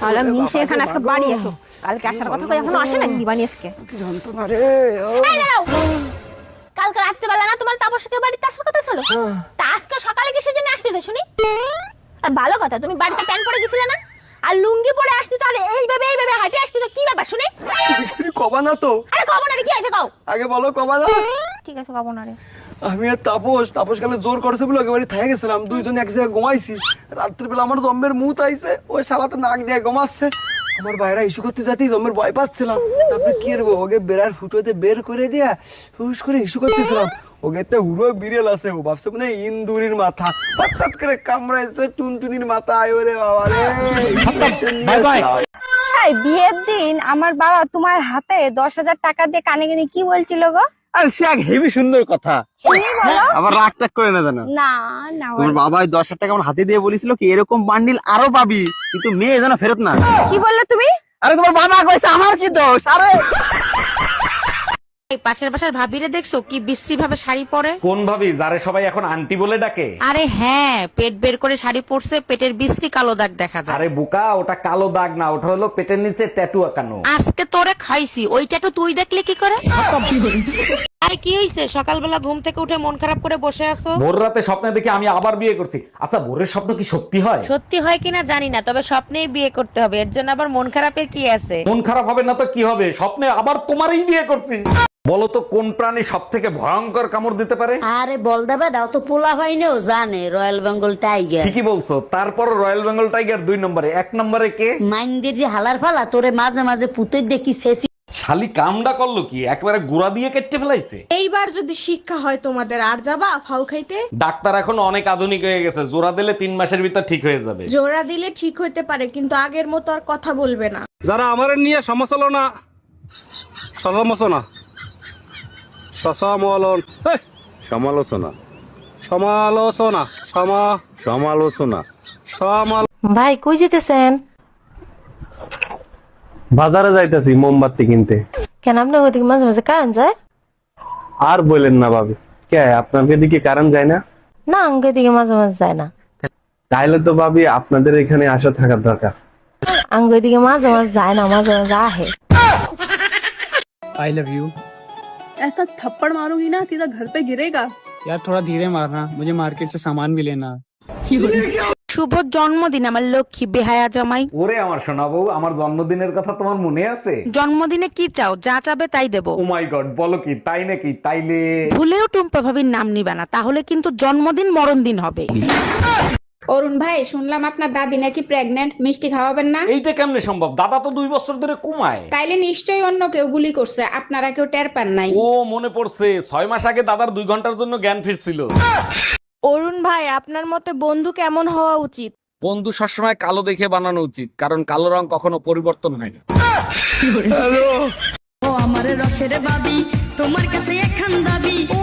তাহলে মিশে এখানে আজকে বাড়ি এসো। কালকে আসার কথা কই এখনও আসে না দিবানি আজকে? কি যন্ত্রণা রে কালকে রাত্রেবেলা না তোমার তাপসকে বাড়িতে আসার কথা ছিল? তা আজকে সকালে কিসের জন্য আসতে শুনি? আর ভালো কথা তুমি বাড়িতে প্যান্ট পরে গেছিলে না? আর লুঙ্গি পরে আসতে তাহলে এইভাবে এইভাবে হাঁটে আসতে তো কি ব্যাপার শুনি? কবা না তো। আরে কব না কি আছে কও? আগে বলো কবা না। ঠিক আছে কব না রে। আমি আর তাপস তাপস কালে জোর করেছে বলে একেবারে থাই গেছিলাম। দুইজন এক জায়গায় ঘুমাইছি। রাত্রিবেলা আমার জম্মের মুত আইছে ওই শালা তো নাক দিয়ে ঘুমাচ্ছে। আমার বাইরে ইস্যু করতে যাতেই জম্মের ভয় পাচ্ছিলাম। তারপরে কি করব ওকে বেড়ার ফুটোতে বের করে দিয়া হুস করে ইস্যু করতেছিলাম। ওকে একটা হুড়ো বিড়েল আছে ও ভাবছে মানে ইন্দুরির মাথা। হঠাৎ করে কামড়াইছে টুনটুনির মাথা আয় ওরে বাবা রে। Bye bye. বিয়ের দিন আমার বাবা তোমার হাতে দশ হাজার টাকা দিয়ে কানে কানে কি বলছিল গো? আর সে এক হেভি সুন্দর কথা। আবার রাগ টাক করে না জানো? না না তোমার বাবা দশ হাজার টাকা আমার হাতে দিয়ে বলেছিল কি এরকম বান্ডিল আরও পাবি কিন্তু মেয়ে যেন ফেরত না। কি বললে তুমি? আরে তোমার বাবা কইছে আমার কি দোষ? আরে! পাশের পাশের ভাবিরে দেখছ? কি বিশ্রী ভাবে শাড়ি পরে? কোন ভাবি? যারে সবাই এখন আন্টি বলে ডাকে। আরে হ্যাঁ পেট বের করে শাড়ি পরছে পেটের বিশ্রী কালো দাগ দেখা যায়। আরে বুকা ওটা কালো দাগ না ওটা হলো পেটের নিচে ট্যাটু আঁকানো। আজকে তোরে খাইছি ওইটা তো তুই দেখলে কি করে? আরে কি হইছে? সকালবেলা ঘুম থেকে উঠে মন খারাপ করে বসে আছো? ভোর রাতে স্বপ্নে দেখে আমি আবার বিয়ে করছি। আচ্ছা ভোরের স্বপ্ন কি সত্যি হয়? সত্যি হয় কিনা জানি না তবে স্বপ্নেই বিয়ে করতে হবে। এর জন্য আবার মন খারাপের কি আছে? মন খারাপ হবে না তো কি হবে? স্বপ্নে আবার তোমারই বিয়ে করছি। বলো তো কোন প্রাণী সব থেকে ভয়ঙ্কর কামড় দিতে পারে? আরে বল দেবে দাও তো পোলা হয়নিও জানে রয়্যাল বেঙ্গল টাইগার। ঠিকই বলছো তারপর রয়্যাল বেঙ্গল টাইগার দুই নম্বরে এক নম্বরে কে? মাইন্ডের যে হালার ফালা তোরে মাঝে মাঝে পুতে দেখি শেষি। শালি কামডা করল কি? একবারে গুড়া দিয়ে কেটে ফেলাইছে? এইবার যদি শিক্ষা হয় তোমাদের আর যাবা ফাউ খাইতে? ডাক্তার এখন অনেক আধুনিক হয়ে গেছে জোড়া দিলে তিন মাসের ভিতর ঠিক হয়ে যাবে। জোড়া দিলে ঠিক হইতে পারে কিন্তু আগের মতো আর কথা বলবে না। যারা আমার নিয়ে সমালোচনা সমালোচনা সসমলন সমালোচনা। সমালোচনা। সমা সমালোচনা। সমাল ভাই কই যেতেছেন? বাজারে যাইতাছি মোমবাতি কিনতে। কেন আপনি ওদিকে মাঝে মাঝে কারেন্ট যায়? আর বলেন না ভাবি। কে আপনাদের দিকে কারেন্ট যায় না? না আঙ্গে দিকে মাঝে মাঝে যায় না। তাইলে তো ভাবি আপনাদের এখানে আসা থাকার দরকার। আঙ্গে দিকে মাঝে মাঝে যায় না মাঝে মাঝে আহে। আই লাভ ইউ ऐसा थप्पड़ मारूंगी ना सीधा घर पे गिरेगा यार थोड़ा धीरे मारना मुझे मार्केट से सामान भी लेना শুভ জন্মদিন আমার লক্ষ্মী বেহায়া জামাই ওরে আমার সোনা বউ আমার জন্মদিনের কথা তোমার মনে আছে জন্মদিনে কি চাও যা চাবে তাই দেবো ও মাই গড বলো কি তাই নাকি তাইলে ভুলেও টুম্পা ভাবির নাম নিবে না তাহলে কিন্তু জন্মদিন মরণ দিন হবে অরুণ ভাই শুনলাম আপনার দাদি নাকি প্রেগনেন্ট মিষ্টি খাওয়াবেন না? এইটা কেমনে সম্ভব? দাদা তো দুই বছর ধরে কমায়। তাইলে নিশ্চয়ই অন্য কেউ গুলি করছে আপনারা কেউ টের পান নাই। ও মনে পড়ছে। ছয় মাস আগে দাদার দুই ঘণ্টার জন্য জ্ঞান ফিরছিল। অরুণ ভাই আপনার মতে বন্ধু কেমন হওয়া উচিত? বন্ধু সবসময় কালো দেখে বানানো উচিত কারণ কালো রং কখনো পরিবর্তন হয় না।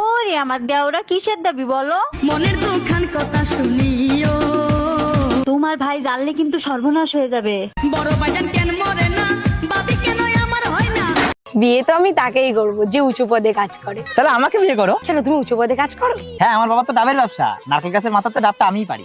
ওরে আমার দেওরা কিসের দাবি বলো? মনের দুখান কথা শুনিও। তোমার ভাই জানলে কিন্তু সর্বনাশ হয়ে যাবে। বড় ভাইজান কেন মরে না? বাবি কেন আমার হয় না? বিয়ে তো আমি তাকেই করব যে উঁচু পদে কাজ করে। তাহলে আমাকে বিয়ে করো? কেন তুমি উঁচু পদে কাজ করো? হ্যাঁ আমার বাবা তো ডাবের ব্যবসা। নারকেল গাছের মাথাতে ডাবটা আমিই পারি।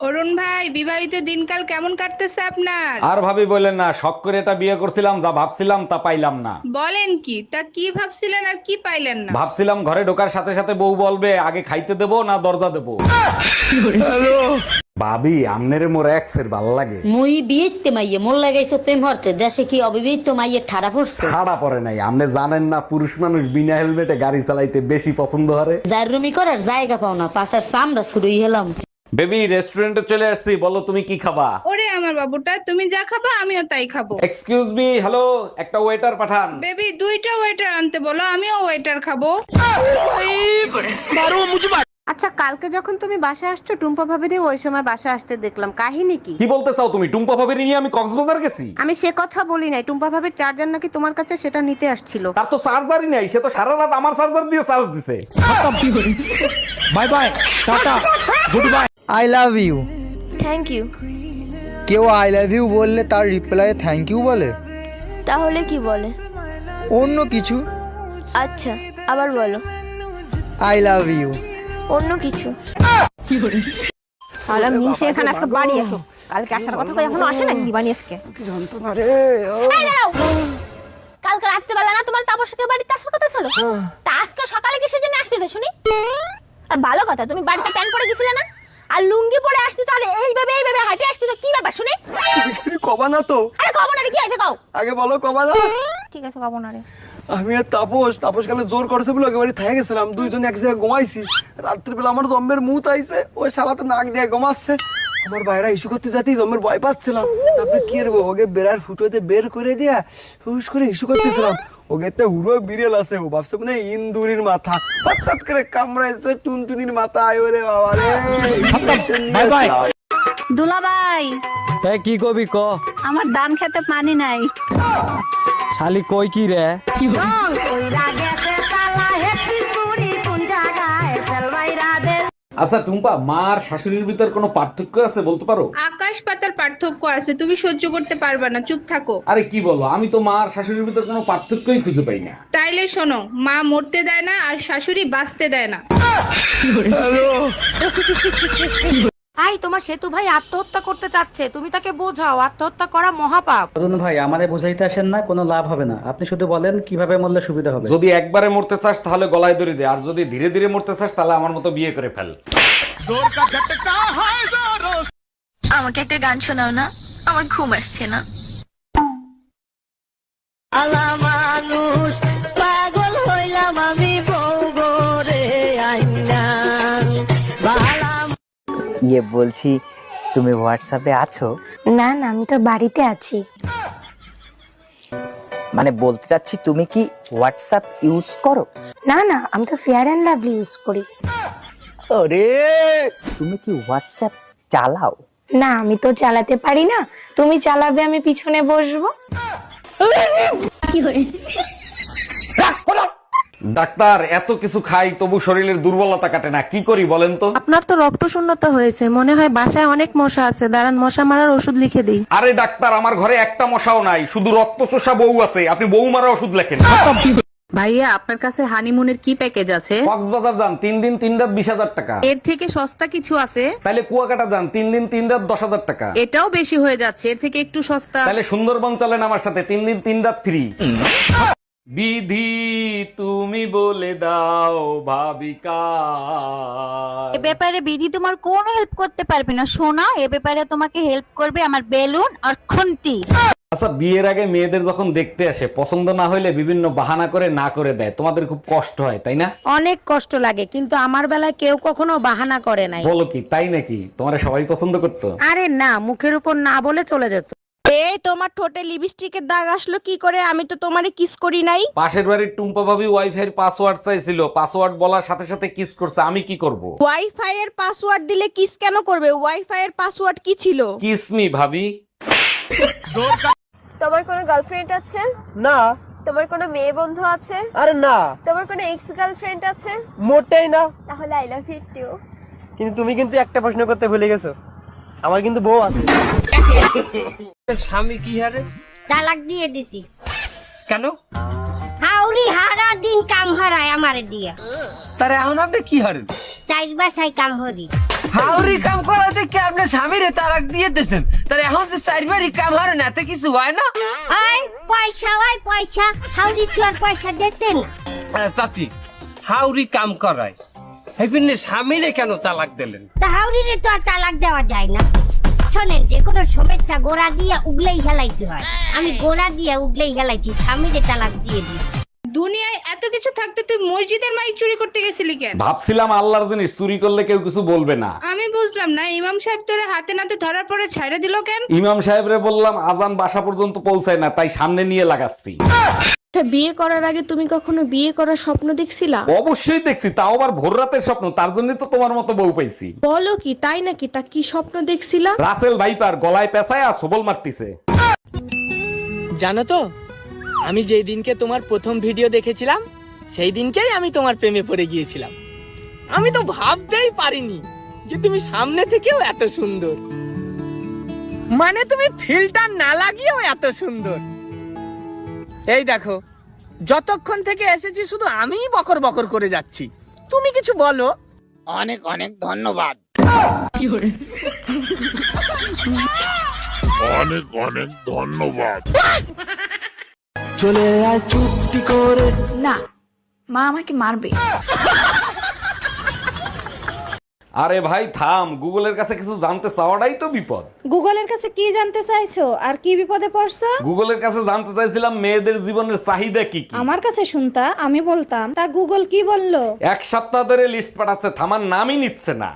অরুণ ভাই বিবাহিত দিনকাল কেমন কাটতেছে আপনার? আর ভাবি বলেন না শখ করে এটা বিয়ে করছিলাম যা ভাবছিলাম তা পাইলাম না। বলেন কি তা কি ভাবছিলেন আর কি পাইলেন না? ভাবছিলাম ঘরে ঢোকার সাথে সাথে বউ বলবে আগে খাইতে দেবো না দরজা দেবো? ভাবি আমনের মোর এক্সের ভালো লাগে। মুই বিয়েতে মাইয়ে মোর লাগাইছো প্রেম হরতে দেশে কি অবিবাহিত মাইয়ে ঠাড়া পড়ছে? খাড়া পড়ে নাই আপনি জানেন না পুরুষ মানুষ বিনা হেলমেটে গাড়ি চালাইতে বেশি পছন্দ করে? দারুমি করার জায়গা পাও না পাশার চামড়া শুরুই হলাম। বেবি রেস্টুরেন্টে চলে আসছি বলো তুমি কি খাবা? ওরে আমার বাবুটা তুমি যা খাবা আমিও তাই খাব। এক্সকিউজ মি হ্যালো একটা ওয়েটার পাঠান। বেবি দুইটা ওয়েটার আনতে বলো আমিও ওয়েটার খাব। আচ্ছা কালকে যখন তুমি বাসায় আসছো টুম্পা ভাবিরে ওই সময় বাসায় আসতে দেখলাম। কাহিনী কি? কি বলতে চাও তুমি? টুম্পা ভাবির নিয়ে আমি কক্সবাজার গেছি? আমি সে কথা বলি নাই। টুম্পা ভাবির চার্জার নাকি তোমার কাছে সেটা নিতে আসছিল। তার তো চার্জারই নাই সে তো সারা রাত আমার চার্জার দিয়ে চার্জ দিছে। Bye bye tata good bye I love you thank you কেউ আই লাভ ইউ বললে তার রিপ্লাই থ্যাংক ইউ বলে। তাহলে কি বলে? অন্য কিছু। আচ্ছা আবার বলো। আই লাভ ইউ অন্য কিছু। তাহলে মিশে এখানে আজকে বাড়ি এসো। কালকে আসার কথা কই এখনও আসে নাকি দিবানি আজকে? যন্ত্রণা রে। কালকে রাত্রেবেলা না তোমার তাপসকে বাড়িতে আসার কথা ছিল? তা আজকে সকালে কিসের জন্য আসতে শুনি? আর ভালো কথা তুমি বাড়িতে প্যান্ট পরে গেছিলে না? আর লুঙ্গি পরে আসতে তাহলে এইভাবে এইভাবে হাঁটে আসতে তো কি ব্যাপার শুনি? কবা না তো। আরে কব না রে, কি আছে কও? আগে বলো কবা না। ঠিক আছে কব না রে। আমি আর তাপস তাপস কালে জোর করেছে বলে একেবারে থাকে গেছিলাম। দুইজন এক জায়গায় ঘুমাইছি। রাত্রিবেলা আমার জম্মের মুত আইছে ওই শালাতে নাক দিয়ে ঘুমাচ্ছে। আমার বাইরে ইস্যু করতে যাতেই জম্মের ভয় পাচ্ছিলাম। তারপরে কি করব ওকে বেড়ার ফুটোতে বের করে দিয়া হুস করে ইস্যু করতেছিলাম। ওকে একটা হুড়ো বিড়েল আছে ও ভাবছে মানে ইন্দুরির মাথা। হঠাৎ করে কামড়াইছে টুনটুনির মাথা আয় রে বাবা রে। দুলাভাই। তাই কি কবি ক? আমার ধান খেতে পানি নাই। শালি কই কি রে? আচ্ছা টুম্পা মার শাশুড়ির ভিতর কোনো পার্থক্য আছে বলতে পারো? আকাশ পাতার পার্থক্য আছে তুমি সহ্য করতে পারবে না চুপ থাকো। আরে কি বলো আমি তো মার শাশুড়ির ভিতর কোনো পার্থক্যই খুঁজে পাই না। তাইলে শোনো মা মরতে দেয় না আর শাশুড়ি বাঁচতে দেয় না। আই তোমার সেতু ভাই আত্মহত্যা করতে চাচ্ছে। তুমি তাকে বোঝাও আত্মহত্যা করা মহাপাপ। অরুণ ভাই আমারে বুঝাইতে আসেন না কোনো লাভ হবে না। আপনি শুধু বলেন কীভাবে মরলে সুবিধা হবে? যদি একবারে মরতে চাস তাহলে গলায় দড়ি দে। আর যদি ধীরে ধীরে মরতে চাস তাহলে আমার মতো বিয়ে করে ফেল। আমাকে একটা গান শোনাও না? আমার ঘুম আসছে না। ইয়ে বলছি তুমি হোয়াটসঅ্যাপে আছো? না না আমি তো বাড়িতে আছি। মানে বলতে চাচ্ছি তুমি কি হোয়াটসঅ্যাপ ইউজ করো? না না আমি তো ফেয়ার অ্যান্ড লাভলি ইউজ করি। আরে তুমি কি হোয়াটসঅ্যাপ চালাও? না আমি তো চালাতে পারি না। তুমি চালাবে আমি পিছনে বসবো। ডাক্তার এত কিছু খাই তবু শরীরের দুর্বলতা কাটে না। কি করি বলেন তো? আপনার তো রক্ত শূন্যতা হয়েছে। মনে হয় বাসায় অনেক মশা আছে। দাঁড়ান মশা মারার ওষুধ লিখে দিই। আরে ডাক্তার আমার ঘরে একটা মশাও নাই। শুধু রক্ত চোষা বউ আছে। আপনি বউ মারা ওষুধ লেখেন। ভাইয়া আপনার কাছে হানিমুনের কি প্যাকেজ আছে? কক্সবাজার যান তিন দিন তিন রাত বিশ হাজার টাকা। এর থেকে সস্তা কিছু আছে? তাহলে কুয়াকাটা যান তিন দিন তিন রাত দশ হাজার টাকা। এটাও বেশি হয়ে যাচ্ছে। এর থেকে একটু সস্তা। তাহলে সুন্দরবন চলেন আমার সাথে। তিন দিন তিন রাত ফ্রি বিধি তুমি বলে দাও ভাবিকা এ ব্যাপারে বিধি তোমার কোনো হেল্প করতে পারবে না। শোনা এ ব্যাপারে তোমাকে হেল্প করবে আমার বেলুন আর খুন্তি। আচ্ছা বিয়ের আগে মেয়েদের যখন দেখতে আসে পছন্দ না হইলে বিভিন্ন বাহানা করে না করে দেয়। তোমাদের খুব কষ্ট হয় তাই না? অনেক কষ্ট লাগে কিন্তু আমার বেলায় কেউ কখনো বাহানা করে নাই। বলো কি তাই নাকি? তোমার সবাই পছন্দ করতো? আরে না মুখের উপর না বলে চলে যেত। এই তোমার ঠোঁটে লিপস্টিকের দাগ আসলো কি করে? আমি তো তোমারে কিস করি নাই। পাশের বাড়ির টুম্পা ভাবি ওয়াইফাই পাসওয়ার্ড চাইছিল। পাসওয়ার্ড বলার সাথে সাথে কিস করছে আমি কি করব? ওয়াইফাই এর পাসওয়ার্ড দিলে কিস কেন করবে? ওয়াইফাই এর পাসওয়ার্ড কি ছিল? কিস মি ভাবি। তোমার কোনো গার্লফ্রেন্ড আছে? না। তোমার কোনো মেয়ে বন্ধু আছে? আরে না। তোমার কোনো এক্স গার্লফ্রেন্ড আছে? মোটেই না। তাহলে আই লাভ ইউ টু কিন্তু তুমি কিন্তু একটা প্রশ্ন করতে ভুলে গেছো। আমার কিন্তু বউ আছে। স্বামী কি হারে? তালাক দিয়ে দিছি। কেন? হাউরি হারা দিন কাম হারায় আমারে দিয়া। তার এখন আপনি কি হারেন? চার বাসায় কাম হরি। হাউরি কাম করা দেখে আপনার স্বামীরে দিয়ে দিয়েছেন। তার এখন যে চারবারই কাম হারেন এত কিছু হয় না? ওই পয়সা ওই পয়সা। হাউরি আর পয়সা দিতেন। চাচি হাউরি কাম করায়। হেপিনে স্বামীরে কেন তালাক দিলেন? তা হাউরিরে তো আর তালাক দেওয়া যায় না। শোনেন, যে কোনো সমস্যা গোড়া দিয়ে উগলেই হেলাইতে হয়। আমি গোড়া দিয়ে উগলেই হেলাইছি, স্বামীরে তালাক দিয়ে দিই দুনিয়ায় এত কিছু থাকতে তুই মসজিদের মাইক চুরি করতে গেছিলি কেন? ভাবছিলাম আল্লাহর জিনিস চুরি করলে কেউ কিছু বলবে না। আমি বুঝলাম না ইমাম সাহেব তোরে হাতে নাতে ধরার পরে ছাইড়া দিল কেন? ইমাম সাহেবরে বললাম আজান বাসা পর্যন্ত পৌঁছায় না তাই সামনে নিয়ে লাগাচ্ছি। আচ্ছা বিয়ে করার আগে তুমি কখনো বিয়ে করার স্বপ্ন দেখছিলা? অবশ্যই দেখছি তাও আবার ভোর রাতের স্বপ্ন তার জন্য তো তোমার মতো বউ পাইছি। বলো কি তাই নাকি? তা কি স্বপ্ন দেখছিলা? রাসেল ভাইপার গলায় পেঁচায় আর সবল মারতিছে। জানো তো আমি যেই দিনকে তোমার প্রথম ভিডিও দেখেছিলাম সেই দিনকেই আমি তোমার প্রেমে পড়ে গিয়েছিলাম। আমি তো ভাবতেই পারিনি যে তুমি সামনে থেকেও এত সুন্দর। মানে তুমি ফিল্টার না লাগিয়েও এত সুন্দর। এই দেখো যতক্ষণ থেকে এসেছি শুধু আমিই বকর বকর করে যাচ্ছি। তুমি কিছু বলো। অনেক অনেক ধন্যবাদ। অনেক অনেক ধন্যবাদ। না মা আমাকে মারবে। আরে ভাই থাম গুগলের কাছে কিছু জানতে চাওয়াটাই তো বিপদ। গুগলের কাছে কি জানতে চাইছো? আর কি বিপদে পড়ছো? গুগলের কাছে জানতে চাইছিলাম মেয়েদের জীবনের চাহিদা কি কি। আমার কাছে শুনতা আমি বলতাম তা গুগল কি বলল? এক সপ্তাহ ধরে লিস্ট পাঠাচ্ছে থামার নামই নিচ্ছে না।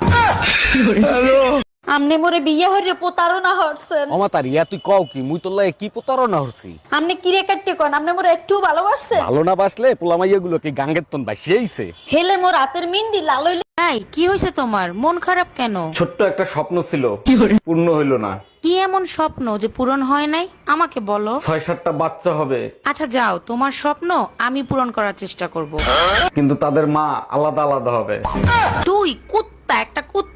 আমনে মোরে বিয়ে হরে প্রতারণা হরছেন। অমাতার ইয়া তুই কও কি? মুই তোর লাগে কি প্রতারণা হচ্ছি আমনে কিরে কাটতে কোন? আমনে মোরে একটু ভালোবাসছেন? ভালো না বাসলে পোলামাইয়া গুলো কি গাঙ্গের তন বাসিয়েছে হেলে মোর রাতের মিন্দি লাল হইলে। এই কি হইছে তোমার? মন খারাপ কেন? ছোট্ট একটা স্বপ্ন ছিল পূর্ণ হইল না। কি এমন স্বপ্ন যে পূরণ হয় নাই? আমাকে বলো। ছয় সাতটা বাচ্চা হবে। আচ্ছা যাও তোমার স্বপ্ন আমি পূরণ করার চেষ্টা করব। কিন্তু তাদের মা আলাদা আলাদা হবে। তুই কুত্তা একটা কুত্তা